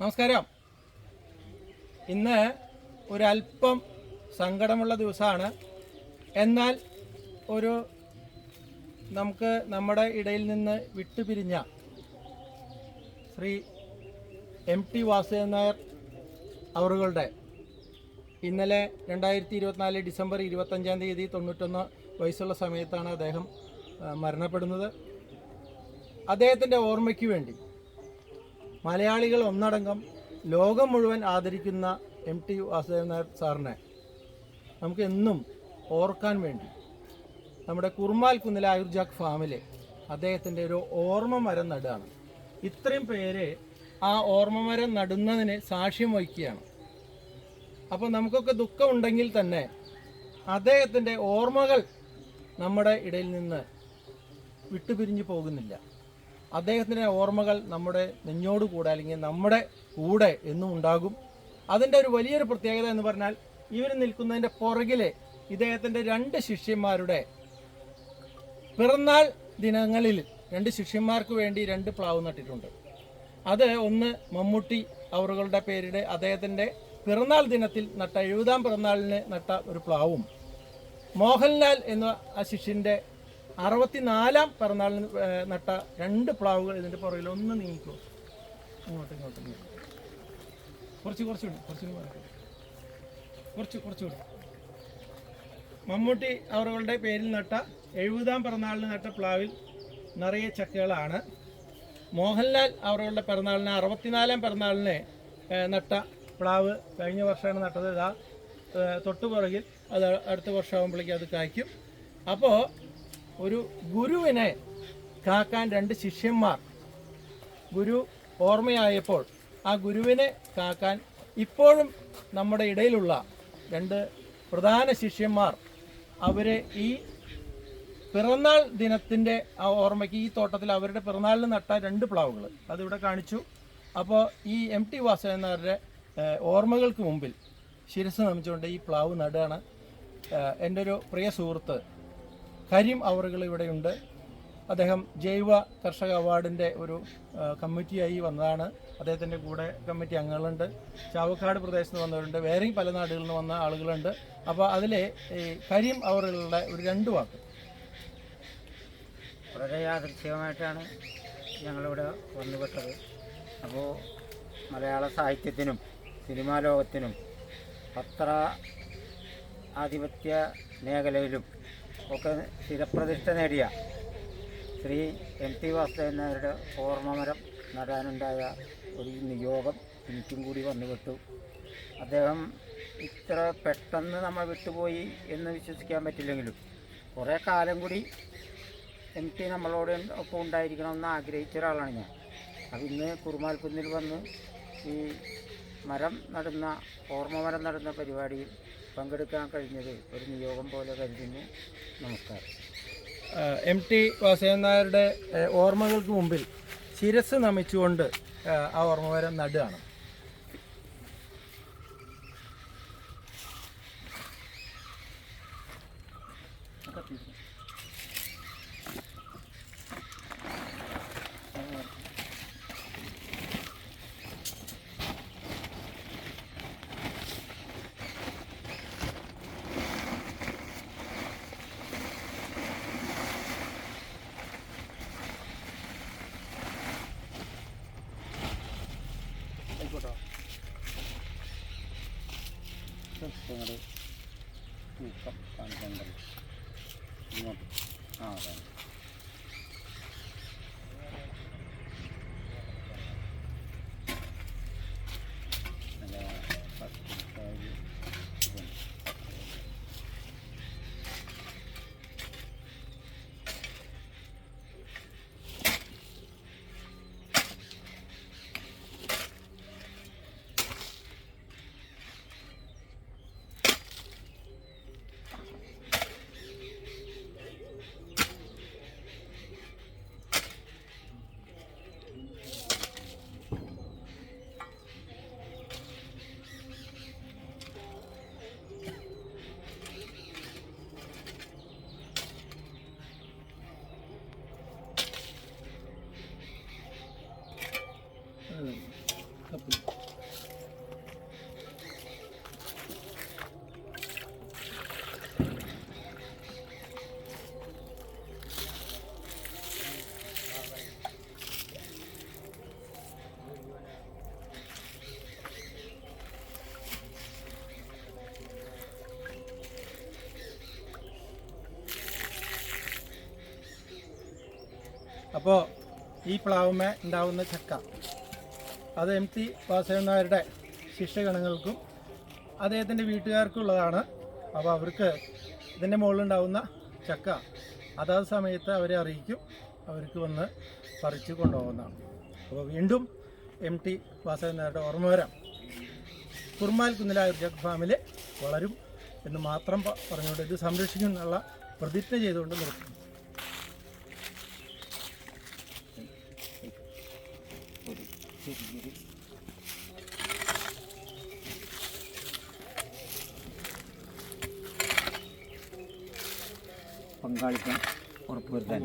നമസ്കാരം. ഇന്ന് ഒരല്പം സങ്കടമുള്ള ദിവസമാണ്. എന്നാൽ ഒരു നമുക്ക് നമ്മുടെ ഇടയിൽ നിന്ന് വിട്ടുപിരിഞ്ഞ ശ്രീ എം ടി വാസുദേവൻ നായർ അവറുകളുടെ ഇന്നലെ രണ്ടായിരത്തി ഇരുപത്തിനാല് ഡിസംബർ ഇരുപത്തഞ്ചാം തീയതി തൊണ്ണൂറ്റൊന്ന് വയസ്സുള്ള സമയത്താണ് അദ്ദേഹം മരണപ്പെടുന്നത്. അദ്ദേഹത്തിന്റെ ഓർമ്മയ്ക്ക് വേണ്ടി മലയാളികൾ ഒന്നടങ്കം ലോകം മുഴുവൻ ആദരിക്കുന്ന എം ടി വാസുദേവൻ നായർ സാറിനെ നമുക്ക് എന്നും ഓർക്കാൻ വേണ്ടി നമ്മുടെ കുർമാൽ കുന്നിലെ ആയുർജാക്ക് ഫാമിലെ അദ്ദേഹത്തിന്റെ ഒരു ഓർമ്മ മരം നടുകയാണ്. ഇത്രയും പേര് ആ ഓർമ്മ മരം നടുന്നതിന് സാക്ഷ്യം വഹിക്കുകയാണ്. അപ്പോൾ നമുക്കൊക്കെ ദുഃഖമുണ്ടെങ്കിൽ തന്നെ അദ്ദേഹത്തിന്റെ ഓർമ്മകൾ നമ്മുടെ ഇടയിൽ നിന്ന് വിട്ടുപിരിഞ്ഞു പോകുന്നില്ല. അദ്ദേഹത്തിന്റെ ഓർമ്മകൾ നമ്മുടെ നെഞ്ഞോട് കൂടെ അല്ലെങ്കിൽ നമ്മുടെ കൂടെ എന്നും ഉണ്ടാകും. അതിന്റെ ഒരു വലിയൊരു പ്രത്യേകത എന്ന് പറഞ്ഞാൽ ഇവർ നിൽക്കുന്നതിന്റെ പുറകിലെ ഇദ്ദേഹത്തിന്റെ രണ്ട് ശിഷ്യന്മാരുടെ പിറന്നാൾ ദിനങ്ങളിൽ രണ്ട് ശിഷ്യന്മാർക്ക് വേണ്ടി രണ്ട് പ്ലാവ് നട്ടിട്ടുണ്ട്. അത് ഒന്ന് മമ്മൂട്ടി അവറുകളുടെ പേരുടെ അദ്ദേഹത്തിന്റെ പിറന്നാൾ ദിനത്തിൽ നട്ട എഴുപതാം പിറന്നാളിന് നട്ട ഒരു പ്ലാവും. മോഹൻലാൽ എന്ന ആ ശിഷ്യന്റെ അറുപത്തിനാലാം പിറന്നാളിന് നട്ട രണ്ട് പ്ലാവുകൾ ഇതിന്റെ പുറകിൽ ഒന്ന് നീങ്ങിക്കോ. ഇങ്ങോട്ട് ഇങ്ങോട്ട്. കുറച്ച് കുറച്ചുകൂടി കുറച്ചുകൂടി മാറി. കുറച്ച് കുറച്ചുകൂടി മമ്മൂട്ടി അവരുടെ പേരിൽ നട്ട എഴുപതാം പിറന്നാളിന് നട്ട പ്ലാവിൽ നിറയെ ചക്കകളാണ്. മോഹൻലാൽ അവരുടെ പിറന്നാളിന് അറുപത്തിനാലാം പിറന്നാളിന് നട്ട പ്ലാവ് കഴിഞ്ഞ വർഷമാണ് നട്ടത്. ഇതാ തൊട്ടുപുറകിൽ തൊട്ടു പുറകിൽ അത് അടുത്ത വർഷമാകുമ്പോഴേക്കും അത് കായ്ക്കും. അപ്പോൾ ഒരു ഗുരുവിനെ കാക്കാൻ രണ്ട് ശിഷ്യന്മാർ. ഗുരു ഓർമ്മയായപ്പോൾ ആ ഗുരുവിനെ കാക്കാൻ ഇപ്പോഴും നമ്മുടെ ഇടയിലുള്ള രണ്ട് പ്രധാന ശിഷ്യന്മാർ അവരെ ഈ പിറന്നാൾ ദിനത്തിന്റെ ആ ഓർമ്മയ്ക്ക് ഈ തോട്ടത്തിൽ അവരുടെ പിറന്നാളിന് നട്ട രണ്ട് പ്ലാവുകൾ. അതിവിടെ കാണിച്ചു. അപ്പോൾ ഈ എം ടി വാസുദേവനാരുടെ ഓർമ്മകൾക്ക് മുമ്പിൽ ശിരസ് നമിച്ചുകൊണ്ട് ഈ പ്ലാവ് നടുകയാണ് എന്റെ ഒരു പ്രിയ സുഹൃത്ത് കരീം അവറുകൾ ഇവിടെയുണ്ട്. അദ്ദേഹം ജൈവ കർഷക അവാർഡിന്റെ ഒരു കമ്മിറ്റിയായി വന്നതാണ്. അദ്ദേഹത്തിന്റെ കൂടെ കമ്മിറ്റി അംഗങ്ങളുണ്ട്. ചാവക്കാട് പ്രദേശത്ത് വന്നവരുണ്ട്. വേറെയും പല നാടുകളിൽ നിന്ന് വന്ന ആളുകളുണ്ട്. അപ്പോൾ അതിലെ ഈ കരീം അവറുകളുടെ ഒരു രണ്ട് വാക്ക്. വളരെ ആദർശികമായിട്ടാണ് ഞങ്ങളിവിടെ വന്നുപെട്ടത്. അപ്പോൾ മലയാള സാഹിത്യത്തിനും സിനിമാ ലോകത്തിനും പത്ര ആധിപത്യ മേഖലയിലും ഒക്കെ ശിരപ്രതിഷ്ഠ നേടിയ ശ്രീ എം ടി വാസുദേവൻ നായരുടെ ഓർമ്മമരം നടാനുണ്ടായ ഒരു നിയോഗം എനിക്കും കൂടി വന്നുപെട്ടു. അദ്ദേഹം ഇത്ര പെട്ടെന്ന് നമ്മൾ വിട്ടുപോയി എന്ന് വിശ്വസിക്കാൻ പറ്റില്ലെങ്കിലും കുറേ കാലം കൂടി എം ടി നമ്മളോട് ഒപ്പം ഉണ്ടായിരിക്കണമെന്ന് ആഗ്രഹിച്ച ഒരാളാണ് ഞാൻ. അത് ഇന്ന് കുറുമാൽക്കുന്നിൽ വന്ന് ഈ മരം നടുന്ന ഓർമ്മ മരം നടുന്ന പരിപാടിയിൽ പങ്കെടുക്കാൻ കഴിഞ്ഞത് ഒരു നിയോഗം പോലെ കരുതുന്നു. നമസ്കാരം. എം ടി വാസുദേവൻ നായരുടെ ഓർമ്മകൾക്ക് മുമ്പിൽ ശിരസ് നമിച്ചുകൊണ്ട് ആ, ആ ഓർമ്മ വരെ നടുകയാണ്. ആയിക്കോട്ടോ. തൂക്കം കാണിക്കാൻ ഇങ്ങോട്ട്. ആ അതെ അപ്പോൾ ഈ പ്ലാവുമേ ഉണ്ടാവുന്ന ചക്ക. അത് എം ടി വാസവന്മാരുടെ ശിഷ്യഗണങ്ങൾക്കും അദ്ദേഹത്തിന്റെ വീട്ടുകാർക്കുള്ളതാണ്. അപ്പോൾ അവർക്ക് ഇതിന്റെ മുകളിലുണ്ടാവുന്ന ചക്ക അതാത് സമയത്ത് അവരെ അറിയിക്കും. അവർക്ക് വന്ന് പറിച്ചു കൊണ്ടുപോകുന്നതാണ്. അപ്പോൾ വീണ്ടും എം ടി വാസവന്മാരുടെ ഓർമ്മ വരാം. കുർമാൽ കുന്നിലായ ജഗ് ഫാമിൽ വളരും എന്ന് മാത്രം പറഞ്ഞുകൊണ്ട് ഇത് സംരക്ഷിക്കും എന്നുള്ള പ്രതിജ്ഞ ചെയ്തുകൊണ്ട് നിർത്തുന്നു ഒരു ചെറിയൊരു പങ്കാളിത്തം ഉറപ്പുവരുത്താൻ.